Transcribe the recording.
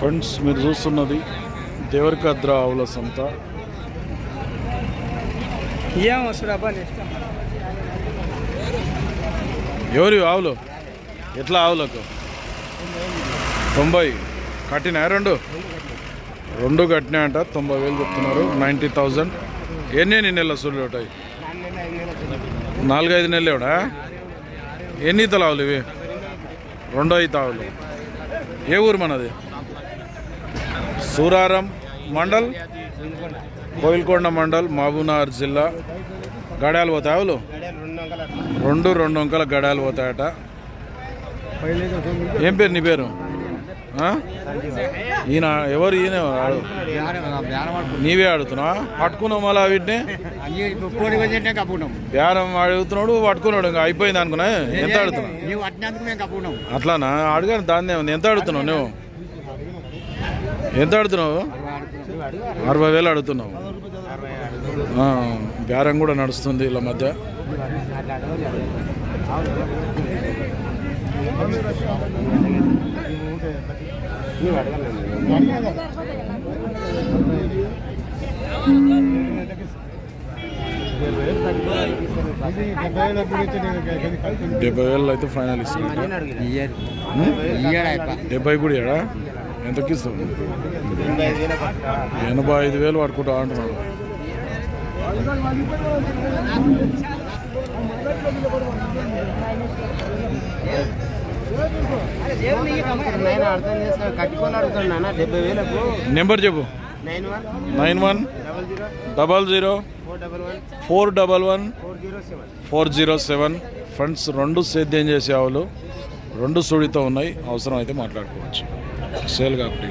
Friends మీరు చూస్తున్నది దేవరకద్ర ఆవుల సంత. ఎవరి ఆవులు? ఎట్లా ఆవులకు? తొంభై. కట్టినా? రెండు? రెండు కట్టినా అంట తొంభై వేలు చెప్తున్నారు. Ninety thousand. ఎన్ని ఎన్ని నెలల సూర్యులు ఉంటాయి? నాలుగైదు నెలలు ఎవడా ఎన్ని ఈతలు ఆవులు ఇవి? రెండో ఈత ఆవులు. ఏ ఊరు మనది? సూరారం మండల్ కోయిల్కొండ మండల్ మహబూబ్నగర్ జిల్లా గడాలు పోతాయి ఆవులు రెండు రెండు అంకల గడాలు పోతాయట. ఏం పేరు నీ పేరు? ఈయన ఎవరు? ఈయన నీవే ఆడుతున్నావా? పట్టుకున్నావు మళ్ళా వీటిని? బేరం అడుగుతున్నాడు పట్టుకున్నాడు ఇంకా. అయిపోయింది అనుకున్నా? ఎంత ఆడుతున్నావు? అట్లానా? అడిగాను దాన్ని ఎంత అడుగుతున్నావు నువ్వు? ఎంత అడుగుతున్నావు అరవై వేలు అడుగుతున్నావు బేరం కూడా నడుస్తుంది వీళ్ళ మధ్య. డెబ్బై వేలు అయితే ఫైనల్ ఇస్తున్నట్టు డెబ్బై కూడా ఏడా ఎంతకి ఇస్తావు ఎనభై ఐదు వేలు పట్టుకుంటా అంటున్నాడు నెంబర్ చెప్పు. Nine one double zero four double one four zero seven four zero seven. Friends రెండు సేద్యం చేసే ఆవులు. రెండు సుడితో ఉన్నాయి. అవసరం అయితే మాట్లాడుకోవచ్చు. సేల్ కాబట్టి.